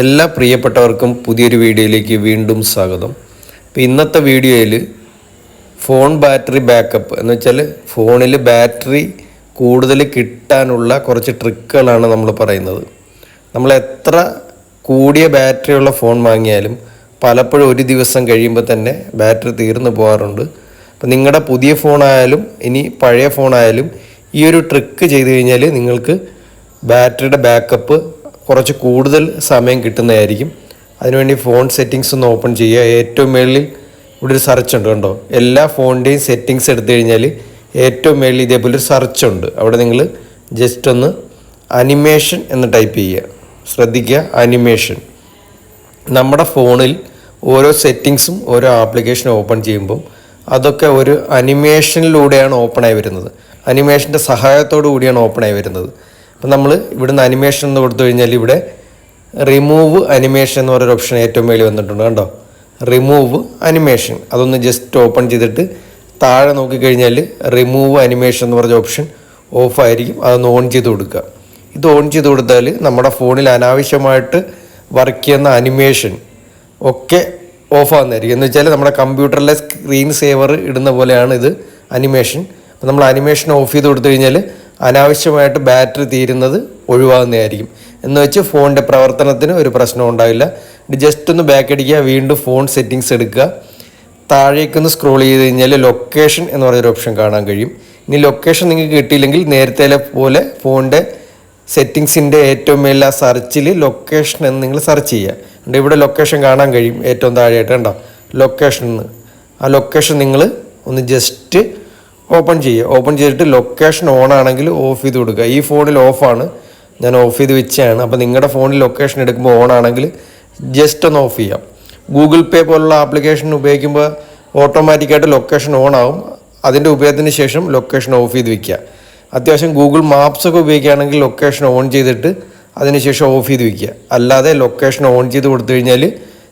എല്ലാ പ്രിയപ്പെട്ടവർക്കും പുതിയൊരു വീഡിയോയിലേക്ക് വീണ്ടും സ്വാഗതം. ഇപ്പോൾ ഇന്നത്തെ വീഡിയോയിൽ ഫോൺ ബാറ്ററി ബാക്കപ്പ് എന്ന് വെച്ചാൽ ഫോണിൽ ബാറ്ററി കൂടുതൽ കിട്ടാനുള്ള കുറച്ച് ട്രിക്കുകളാണ് നമ്മൾ പറയുന്നത്. നമ്മൾ എത്ര കൂടിയ ബാറ്ററിയുള്ള ഫോൺ വാങ്ങിയാലും പലപ്പോഴും ഒരു ദിവസം കഴിയുമ്പോൾ തന്നെ ബാറ്ററി തീർന്നു പോകാറുണ്ട്. അപ്പം നിങ്ങളുടെ പുതിയ ഫോണായാലും ഇനി പഴയ ഫോണായാലും ഈ ഒരു ട്രിക്ക് ചെയ്ത് കഴിഞ്ഞാൽ നിങ്ങൾക്ക് ബാറ്ററിയുടെ ബാക്കപ്പ് കുറച്ച് കൂടുതൽ സമയം കിട്ടുന്നതായിരിക്കും. അതിനുവേണ്ടി ഫോൺ സെറ്റിങ്സ് ഒന്ന് ഓപ്പൺ ചെയ്യുക. ഏറ്റവും മേളിൽ ഇവിടെ ഒരു സെർച്ച് ഉണ്ട് കണ്ടോ? എല്ലാ ഫോണിന്റെയും സെറ്റിങ്സ് എടുത്തു കഴിഞ്ഞാൽ ഏറ്റവും മേളിൽ ഇതേപോലെ ഒരു സെർച്ച് ഉണ്ട്. അവിടെ നിങ്ങൾ ജസ്റ്റ് ഒന്ന് അനിമേഷൻ എന്ന് ടൈപ്പ് ചെയ്യുക. ശ്രദ്ധിക്കുക അനിമേഷൻ നമ്മുടെ ഫോണിൽ ഓരോ സെറ്റിങ്സും ഓരോ ആപ്ലിക്കേഷൻ ഓപ്പൺ ചെയ്യുമ്പം അതൊക്കെ ഒരു അനിമേഷനിലൂടെയാണ് ഓപ്പൺ ആയി വരുന്നത്. അനിമേഷന്റെ സഹായത്തോടു കൂടിയാണ് ഓപ്പൺ ആയി വരുന്നത്. അപ്പം നമ്മൾ ഇവിടുന്ന് അനിമേഷൻ എന്ന് കൊടുത്തു കഴിഞ്ഞാൽ ഇവിടെ റിമൂവ് അനിമേഷൻ എന്ന് പറയുന്ന ഓപ്ഷൻ ഏറ്റവും മേളിൽ വന്നിട്ടുണ്ട് കണ്ടോ? റിമൂവ് അനിമേഷൻ അതൊന്ന് ജസ്റ്റ് ഓപ്പൺ ചെയ്തിട്ട് താഴെ നോക്കിക്കഴിഞ്ഞാൽ റിമൂവ് അനിമേഷൻ എന്ന് പറഞ്ഞ ഓപ്ഷൻ ഓഫ് ആയിരിക്കും. അതൊന്ന് ഓൺ ചെയ്ത് കൊടുക്കുക. ഇത് ഓൺ ചെയ്ത് കൊടുത്താൽ നമ്മുടെ ഫോണിൽ അനാവശ്യമായിട്ട് വർക്ക് ചെയ്യുന്ന അനിമേഷൻ ഒക്കെ ഓഫ് ആകുന്നതായിരിക്കും എന്ന് വെച്ചാൽ നമ്മുടെ കമ്പ്യൂട്ടറിലെ സ്ക്രീൻ സേവർ ഇടുന്ന പോലെയാണ് ഇത് അനിമേഷൻ അപ്പോൾ നമ്മൾ അനിമേഷൻ ഓഫ് ചെയ്ത് കൊടുത്തു കഴിഞ്ഞാൽ അനാവശ്യമായിട്ട് ബാറ്ററി തീരുന്നത് ഒഴിവാകുന്നതായിരിക്കും. എന്ന് വെച്ച് ഫോണിന്റെ പ്രവർത്തനത്തിന് ഒരു പ്രശ്നം ഉണ്ടാവില്ല. ജസ്റ്റ് ഒന്ന് ബാക്ക് അടിക്കുക വീണ്ടും ഫോൺ സെറ്റിങ്സ് എടുക്കുക. താഴേക്കൊന്ന് സ്ക്രോൾ ചെയ്ത് കഴിഞ്ഞാൽ ലൊക്കേഷൻ എന്ന് പറഞ്ഞൊരു ഓപ്ഷൻ കാണാൻ കഴിയും. ഇനി ലൊക്കേഷൻ നിങ്ങൾക്ക് കിട്ടിയില്ലെങ്കിൽ നേരത്തെ പോലെ ഫോണിന്റെ സെറ്റിങ്സിന്റെ ഏറ്റവും മേലെ സെർച്ചിൽ ലൊക്കേഷൻ എന്ന് നിങ്ങൾ സെർച്ച് ചെയ്യുക. ഉണ്ട് ഇവിടെ ലൊക്കേഷൻ കാണാൻ കഴിയും ഏറ്റവും താഴെയായിട്ട്. കണ്ടോ? ലൊക്കേഷൻ ആ ലൊക്കേഷൻ നിങ്ങൾ ഒന്ന് ജസ്റ്റ് ഓപ്പൺ ചെയ്യുക. ഓപ്പൺ ചെയ്തിട്ട് ലൊക്കേഷൻ ഓൺ ആണെങ്കിൽ ഓഫ് ചെയ്ത് കൊടുക്കുക. ഈ ഫോണിൽ ഓഫാണ് ഞാൻ ഓഫ് ചെയ്ത് വെച്ചാണ് അപ്പോൾ നിങ്ങളുടെ ഫോണിൽ ലൊക്കേഷൻ എടുക്കുമ്പോൾ ഓൺ ആണെങ്കിൽ ജസ്റ്റ് ഒന്ന് ഓഫ് ചെയ്യാം. ഗൂഗിൾ പേ പോലുള്ള ആപ്ലിക്കേഷൻ ഉപയോഗിക്കുമ്പോൾ ഓട്ടോമാറ്റിക്കായിട്ട് ലൊക്കേഷൻ ഓൺ ആവും. അതിന്റെ ഉപയോഗത്തിന് ശേഷം ലൊക്കേഷൻ ഓഫ് ചെയ്ത് വെക്കുക. അത്യാവശ്യം ഗൂഗിൾ മാപ്സൊക്കെ ഉപയോഗിക്കുകയാണെങ്കിൽ ലൊക്കേഷൻ ഓൺ ചെയ്തിട്ട് അതിനുശേഷം ഓഫ് ചെയ്ത് വെക്കുക. അല്ലാതെ ലൊക്കേഷൻ ഓൺ ചെയ്ത് കൊടുത്തു കഴിഞ്ഞാൽ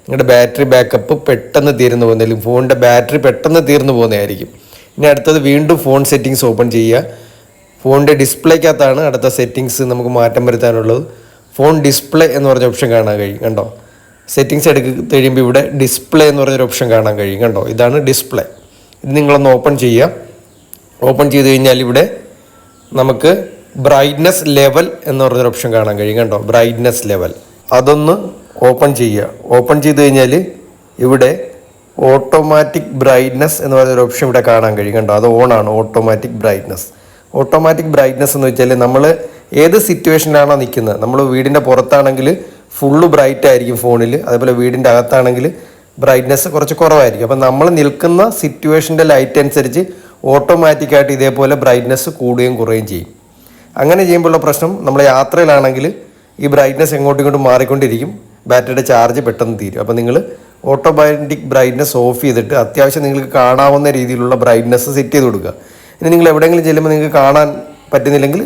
നിങ്ങളുടെ ബാറ്ററി ബാക്കപ്പ് പെട്ടെന്ന് തീർന്നു പോകുന്നതായിരിക്കും. ഫോണിന്റെ ബാറ്ററി പെട്ടെന്ന് തീർന്നു പോകുന്നതായിരിക്കും. ഇനി അടുത്തത് വീണ്ടും ഫോൺ സെറ്റിങ്സ് ഓപ്പൺ ചെയ്യുക. ഫോണിന്റെ ഡിസ്പ്ലേക്കകത്താണ് അടുത്ത സെറ്റിങ്സ് നമുക്ക് മാറ്റം വരുത്താനുള്ളത്. ഫോൺ ഡിസ്പ്ലേ എന്ന് പറഞ്ഞ ഓപ്ഷൻ കാണാൻ കഴിയും കണ്ടോ? സെറ്റിങ്സ് എടുക്ക കഴിയുമ്പോൾ ഇവിടെ ഡിസ്പ്ലേ എന്ന് പറഞ്ഞൊരു ഓപ്ഷൻ കാണാൻ കഴിയും കണ്ടോ? ഇതാണ് ഡിസ്പ്ലേ ഇത് നിങ്ങളൊന്ന് ഓപ്പൺ ചെയ്യുക. ഓപ്പൺ ചെയ്ത് കഴിഞ്ഞാൽ ഇവിടെ നമുക്ക് ബ്രൈറ്റ്നസ് ലെവൽ എന്ന് പറഞ്ഞൊരു ഓപ്ഷൻ കാണാൻ കഴിയും കണ്ടോ? ബ്രൈറ്റ്നസ് ലെവൽ അതൊന്ന് ഓപ്പൺ ചെയ്യുക. ഓപ്പൺ ചെയ്ത് കഴിഞ്ഞാൽ ഇവിടെ ഓട്ടോമാറ്റിക് ബ്രൈറ്റ്നസ് എന്ന് പറയുന്ന ഒരു ഓപ്ഷൻ ഇവിടെ കാണാൻ കഴിയും. കണ്ടോ? അത് ആണ്. ഓട്ടോമാറ്റിക് ബ്രൈറ്റ്നസ് ഓട്ടോമാറ്റിക് ബ്രൈറ്റ്നസ് എന്ന് വെച്ചാൽ നമ്മൾ ഏത് സിറ്റുവേഷനിലാണോ നിൽക്കുന്നത് നമ്മൾ വീടിന്റെ പുറത്താണെങ്കിൽ ഫുള്ള് ബ്രൈറ്റ് ആയിരിക്കും ഫോണിൽ അതേപോലെ വീടിന്റെ അകത്താണെങ്കിൽ ബ്രൈറ്റ്നസ് കുറച്ച് കുറവായിരിക്കും. അപ്പം നമ്മൾ നിൽക്കുന്ന സിറ്റുവേഷന്റെ ലൈറ്റ് അനുസരിച്ച് ഓട്ടോമാറ്റിക്കായിട്ട് ഇതേപോലെ ബ്രൈറ്റ്നസ് കൂടുകയും കുറയുകയും ചെയ്യും. അങ്ങനെ ചെയ്യുമ്പോഴുള്ള പ്രശ്നം നമ്മൾ യാത്രയിലാണെങ്കിൽ ഈ ബ്രൈറ്റ്നസ് എങ്ങോട്ടും ഇങ്ങോട്ടും മാറിക്കൊണ്ടിരിക്കും. ബാറ്ററിയുടെ ചാർജ് പെട്ടെന്ന് തീരും. അപ്പോൾ നിങ്ങൾ ഓട്ടോമാറ്റിക് ബ്രൈറ്റ്നസ് ഓഫ് ചെയ്തിട്ട് അത്യാവശ്യം നിങ്ങൾക്ക് കാണാവുന്ന രീതിയിലുള്ള ബ്രൈറ്റ്നസ് സെറ്റ് ചെയ്ത് കൊടുക്കുക. ഇനി നിങ്ങൾ എവിടെയെങ്കിലും ചെല്ലുമ്പോൾ നിങ്ങൾക്ക് കാണാൻ പറ്റുന്നില്ലെങ്കിൽ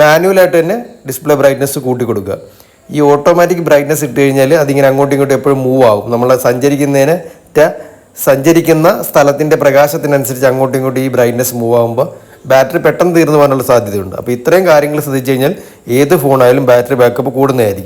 മാനുവലായിട്ട് തന്നെ ഡിസ്പ്ലേ ബ്രൈറ്റ്നസ് കൂട്ടി കൊടുക്കുക. ഈ ഓട്ടോമാറ്റിക് ബ്രൈറ്റ്നസ് ഇട്ട് കഴിഞ്ഞാൽ അതിങ്ങനെ അങ്ങോട്ടും ഇങ്ങോട്ടും എപ്പോഴും മൂവ് ആവും. നമ്മൾ സഞ്ചരിക്കുന്നതിന് സഞ്ചരിക്കുന്ന സ്ഥലത്തിന്റെ പ്രകാശത്തിനനുസരിച്ച് അങ്ങോട്ടും ഇങ്ങോട്ടും ഈ ബ്രൈറ്റ്നസ് മൂവ് ആകുമ്പോൾ ബാറ്ററി പെട്ടെന്ന് തീർന്നു പോകാനുള്ള സാധ്യതയുണ്ട്. അപ്പോൾ ഇത്രയും കാര്യങ്ങൾ ശ്രദ്ധിച്ചു കഴിഞ്ഞാൽ ഏത് ഫോണായാലും ബാറ്ററി ബാക്കപ്പ് കൂടുന്നതായിരിക്കും.